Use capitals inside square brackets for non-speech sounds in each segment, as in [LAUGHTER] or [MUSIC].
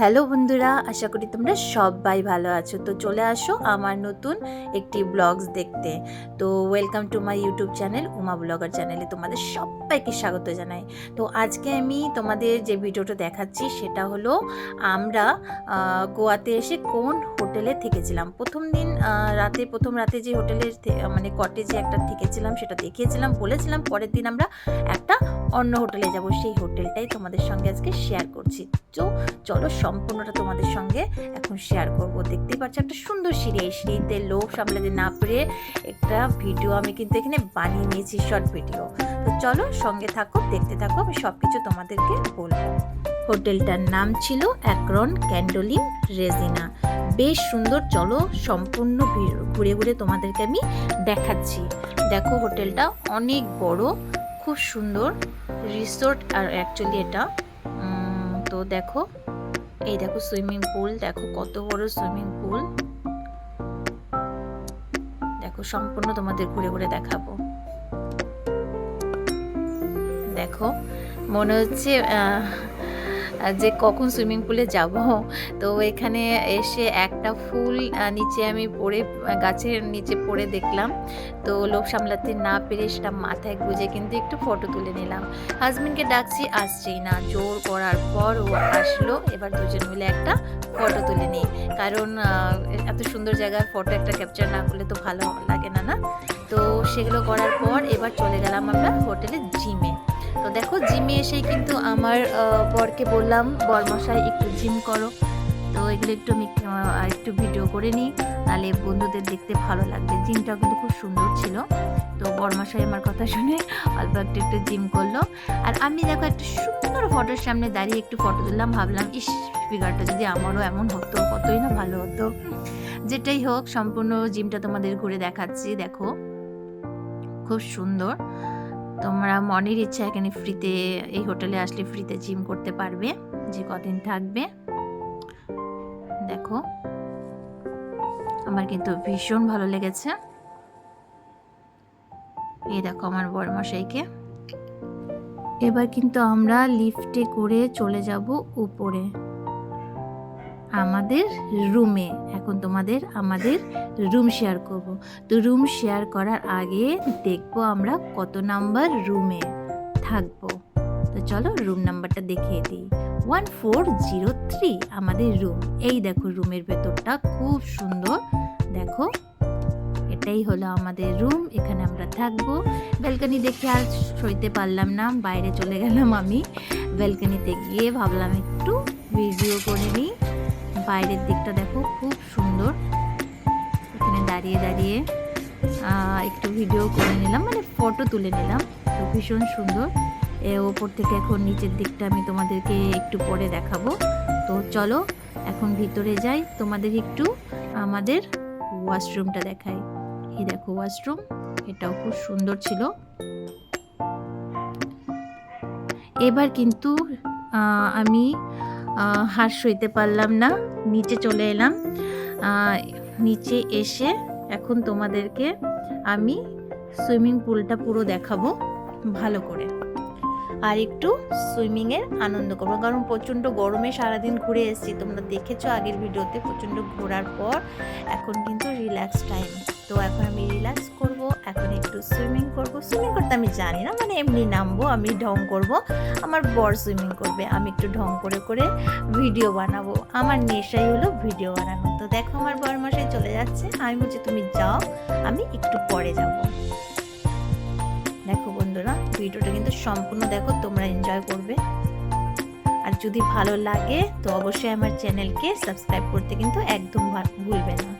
Hello বন্ধুরা, আশা করি তোমরা সবাই ভালো আছো। তো চলে আসো আমার নতুন একটি ব্লগস দেখতে। তো welcome to my YouTube channel Uma blogger চ্যানেলে তোমাদের সবাইকে স্বাগত জানাই। তো আজকে আমি তোমাদের যে ভিডিওটা দেখাচ্ছি, সেটা হলো আমরা গোয়াতে এসে কোন হোটেলে থেকেছিলাম। প্রথম দিন রাতে, প্রথম রাতে যে হোটেলে মানে কটেজে একটা থেকেছিলাম, সেটা দেখিয়েছিলাম, বলেছিলাম, পরের দিন আমরা একটা অন্য হোটেলে যাব, সেই হোটেলটাই তোমাদের সঙ্গে আজকে শেয়ার করছি। তো চলো সম্পূর্ণটা তোমাদের সঙ্গে এখন শেয়ার করব। দেখতেই পাচ্ছ একটা সুন্দর সিঁড়ি, এই সিঁড়িতে লোক সামলাতে না পেরে একটা ভিডিও আমি কিন্তু এখানে বানিয়ে নিয়েছি শর্ট ভিডিও তো চলো সঙ্গে থাকো, দেখতে থাকো, আমি সব কিছু তোমাদেরকে বলব। হোটেলটার নাম ছিল অ্যাক্রন ক্যান্ডোলিন রেজিনা। বেশ সুন্দর, চলো সম্পূর্ণ ঘুরে ঘুরে তোমাদেরকে আমি দেখাচ্ছি। দেখো হোটেলটা অনেক বড়, খুব সুন্দর। রিসোর্ট আর অ্যাকচুয়ালি এটা তো দেখো, এই দেখো সুইমিং পুল দেখো কত বড় সুইমিং পুল দেখো সম্পূর্ণ তোমাদের ঘুরে ঘুরে দেখাবো। দেখো, মনে হচ্ছে যে কখন সুইমিং পুলে যাব, তো এখানে এসে একটা ফুল নিচে আমি পড়ে গাছের নিচে পড়ে দেখলাম। তো লোক সামলাতে না পেরে সেটা মাথায় গুজে কিন্তু একটু ফটো তুলে নিলাম। হাজবেন্ডকে ডাকছি, আসছেই না। জোর করার পর ও আসলো। এবার দুজন মিলে একটা ফটো তুলে নিই। কারণ এত সুন্দর জায়গার ফটো একটা ক্যাপচার না করলে তো ভালো লাগে না না? তো সেগুলো করার পর এবার চলে গেলাম আমরা হোটেলে জিমে দেখো, জিমে এসেই কিন্তু আমার বরকে বললাম বরমশাই একটু জিম করো। তো এগুলো একটু আমি একটু ভিডিও করে নিই। তাহলে বন্ধুদের দেখতে ভালো লাগবে। জিমটাও কিন্তু খুব সুন্দর ছিল। তো বরমশাই আমার কথা শুনে [LAUGHS] অল্প একটু একটু জিম করল। আর আমি দেখো, একটা সুন্দর ফটোর সামনে দাঁড়িয়ে একটু ফটো তুললাম। ভাবলাম, ইস ফিগারটা যদি আমারও এমন হতো, কতই না ভালো হতো। যেটাই হোক, সম্পূর্ণ জিমটা তোমাদের ঘুরে দেখাচ্ছি। দেখো, খুব সুন্দর। তোমরা মনের ইচ্ছা এখানে ফ্রিতে এই হোটেলে আসলে ফ্রিতে জিম করতে পারবে, যে কদিন থাকবে। দেখো, আমার কিন্তু ভীষণ ভালো লেগেছে। এই দেখো আমার বড়মশাইকে এবার কিন্তু আমরা লিফটে করে চলে যাব উপরে। আমাদের রুমে। এখন তোমাদের আমাদের রুম শেয়ার করব। তো রুম শেয়ার করার আগে দেখব আমরা কত নাম্বার রুমে থাকব। তো চলো রুম নাম্বারটা দেখিয়ে দিই। ওয়ান ফোর জিরো থ্রি আমাদের রুম। এই দেখো রুমের ভেতরটা খুব সুন্দর। দেখো, এটাই হলো আমাদের রুম। এখানে আমরা থাকব। ব্যালকানি দেখে আর সইতে পারলাম না। বাইরে চলে গেলাম আমি। ব্যালকানিতে গিয়ে ভাবলাম একটু ভিডিও করে নিই। বাইরের দিকটা দেখো, খুব সুন্দর। এখানে দাঁড়িয়ে দাঁড়িয়ে একটু ভিডিও করে নিলাম মানে ফটো তুলে নিলাম। তো ভীষণ সুন্দর। এ ওপর থেকে এখন নিচের দিকটা আমি তোমাদেরকে একটু পরে দেখাবো। তো চলো, এখন ভিতরে যাই। তোমাদের একটু আমাদের ওয়াশরুমটা দেখাই। এই দেখো ওয়াশরুম এটাও খুব সুন্দর ছিল। এবার কিন্তু আমি হার সইতে পারলাম না। নিচে চলে এলাম। নিচে এসে এখন তোমাদেরকে আমি সুইমিং পুলটা পুরো দেখাবো ভালো করে। আর একটু সুইমিংয়ের আনন্দ করব। কারণ প্রচণ্ড গরমে সারাদিন ঘুরে এসেছি। তোমরা দেখেছ আগের ভিডিওতে প্রচণ্ড ঘোরার পর। এখন কিন্তু রিল্যাক্স টাইম তো এখন আমি রিল্যাক্স করব, এখন একটু সুইমিং করব। সুইমিং করতে আমি জানি না মানে এমনি নামবো, আমি ঢং করব। আমার বর সুইমিং করবে, আমি একটু ঢং করে করে ভিডিও বানাবো। আমার নেশাই হলো ভিডিও বানানো। তো দেখো আমার বর মশাই চলে যাচ্ছে, আমি বলছি, তুমি যাও, আমি একটু পরে যাব। দেখো বন্ধুরা, ভিডিওটা কিন্তু সম্পূর্ণ দেখো, তোমরা এনজয় করবে। আর যদি ভালো লাগে, তো অবশ্যই আমার চ্যানেলকে সাবস্ক্রাইব করতে কিন্তু একদম ভুলবে না।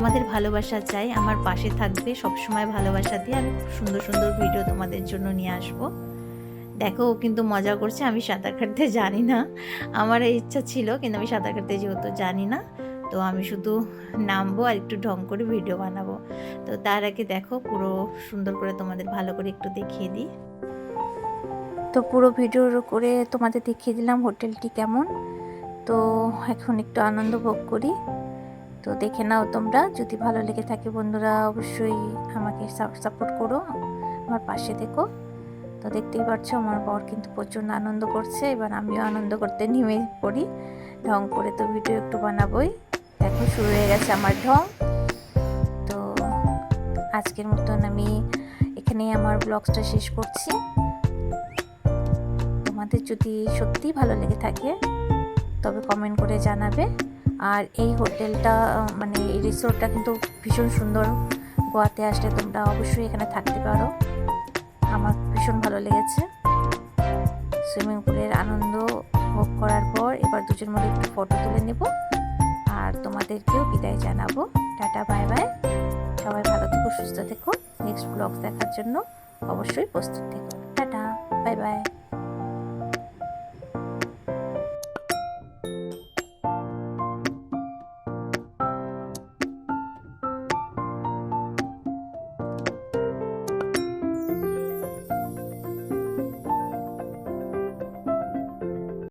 তোমাদের ভালোবাসা চাই, আমার পাশে থাকবে, সবসময় ভালোবাসা দিয়ে আমি সুন্দর সুন্দর ভিডিও তোমাদের জন্য নিয়ে আসব। দেখো, ও কিন্তু মজা করছে, আমি সাঁতার কাটতে জানি না। আমার ইচ্ছা ছিল, কিন্তু আমি সাঁতার কাটতে যেহেতু জানি না, তো আমি শুধু নামবো আর একটু ঢং করে ভিডিও বানাবো। তো তার আগে দেখো, পুরো সুন্দর করে তোমাদের ভালো করে একটু দেখিয়ে দিই। তো পুরো ভিডিও করে তোমাদের দেখিয়ে দিলাম, হোটেলটি কেমন। তো এখন একটু আনন্দ ভোগ করি। তো দেখে নাও তোমরা, যদি ভালো লেগে থাকে বন্ধুরা, অবশ্যই আমাকে সাপোর্ট করো, আমার পাশে দেখো। তো দেখতেই পাচ্ছ আমার বর কিন্তু প্রচণ্ড আনন্দ করছে, এবার আমিও আনন্দ করতে নেমে পড়ি। ঢং করে তো ভিডিও একটু বানাবোই। দেখো, শুরু হয়ে গেছে আমার ঢং। তো আজকের মতন আমি এখানেই আমার ব্লগসটা শেষ করছি। তোমাদের যদি সত্যিই ভালো লেগে থাকে, তবে কমেন্ট করে জানাবে। আর এই হোটেলটা মানে এই রিসোর্টটা কিন্তু ভীষণ সুন্দর। গোয়াতে আসলে তোমরা অবশ্যই এখানে থাকতে পারো। আমার ভীষণ ভালো লেগেছে। সুইমিং পুলের আনন্দ ভোগ করার পর এবার দুজন মিলে একটু ফটো তুলে নেব। আর তোমাদেরকেও বিদায় জানাব। টাটা বাই বাই সবাই ভালো থেকো, সুস্থ থেকো। নেক্সট ব্লগ দেখার জন্য অবশ্যই প্রস্তুত থেকো। Tata bye bye